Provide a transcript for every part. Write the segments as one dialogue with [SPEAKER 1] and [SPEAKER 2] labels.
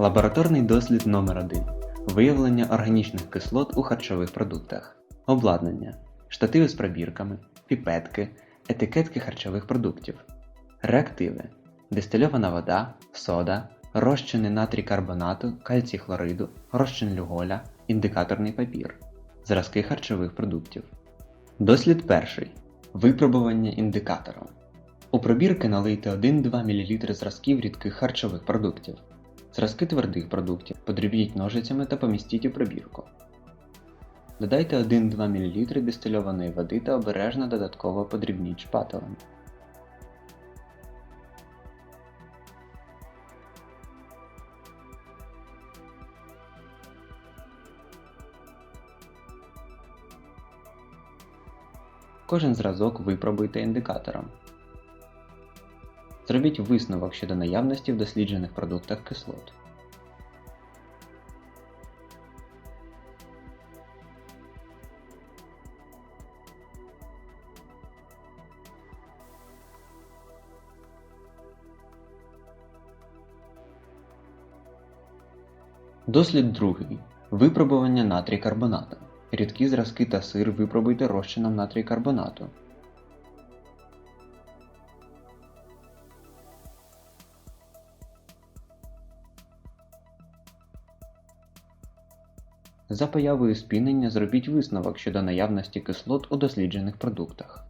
[SPEAKER 1] Лабораторний дослід номер 1 Виявлення органічних кислот у харчових продуктах. Обладнання. Штативи з пробірками, піпетки, етикетки харчових продуктів. Реактиви. Дистильована вода, сода, розчини натрій карбонату, кальцій хлориду, розчин люголя, індикаторний папір. Зразки харчових продуктів. Дослід перший. Випробування індикатором. У пробірки налийте 1-2 мл зразків рідких харчових продуктів. Зразки твердих продуктів подрібніть ножицями та помістіть у пробірку. Додайте 1-2 мл дистильованої води та обережно додатково подрібніть шпателем. Кожен зразок випробуйте індикатором. Зробіть висновок щодо наявності в досліджених продуктах кислот. Дослід другий. Випробування натрій карбонату. Рідкі зразки та сир випробуйте розчином натрій карбонату. За появою спінення зробіть висновок щодо наявності кислот у досліджених продуктах.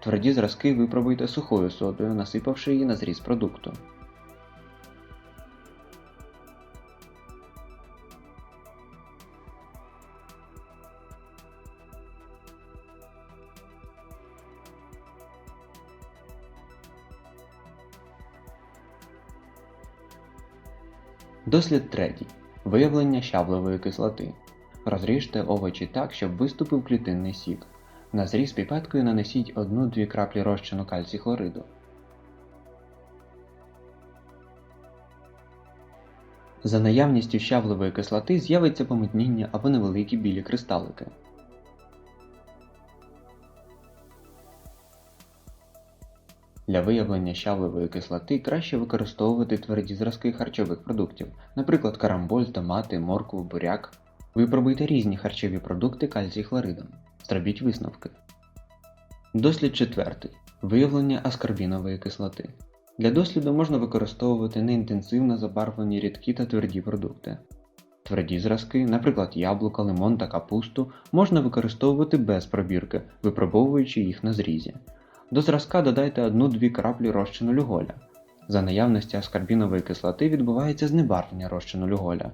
[SPEAKER 1] Тверді зразки випробуйте сухою содою, насипавши її на зріз продукту. Дослід третій. Виявлення щавлової кислоти. Розріжте овочі так, щоб виступив клітинний сік. На зріз піпеткою нанесіть 1-2 краплі розчину кальцій хлориду. За наявністю щавлової кислоти з'явиться помутніння або невеликі білі кристалики. Для виявлення щавлової кислоти краще використовувати тверді зразки харчових продуктів, наприклад, карамболь, томати, моркву, буряк. Випробуйте різні харчові продукти кальцій хлоридом. Зробіть висновки. Дослід четвертий. Виявлення аскорбінової кислоти. Для досліду можна використовувати неінтенсивно забарвлені рідкі та тверді продукти. Тверді зразки, наприклад, яблука, лимон та капусту, можна використовувати без пробірки, випробовуючи їх на зрізі. До зразка додайте 1-2 краплі розчину люголя. За наявності аскорбінової кислоти відбувається знебарвлення розчину люголя.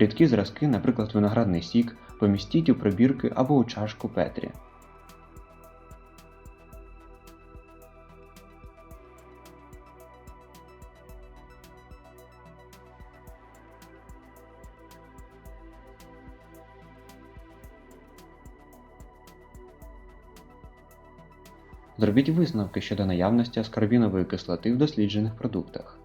[SPEAKER 1] Рідкі зразки, наприклад, виноградний сік, помістіть у пробірки або у чашку Петрі. Зробіть висновки щодо наявності аскорбінової кислоти в досліджених продуктах.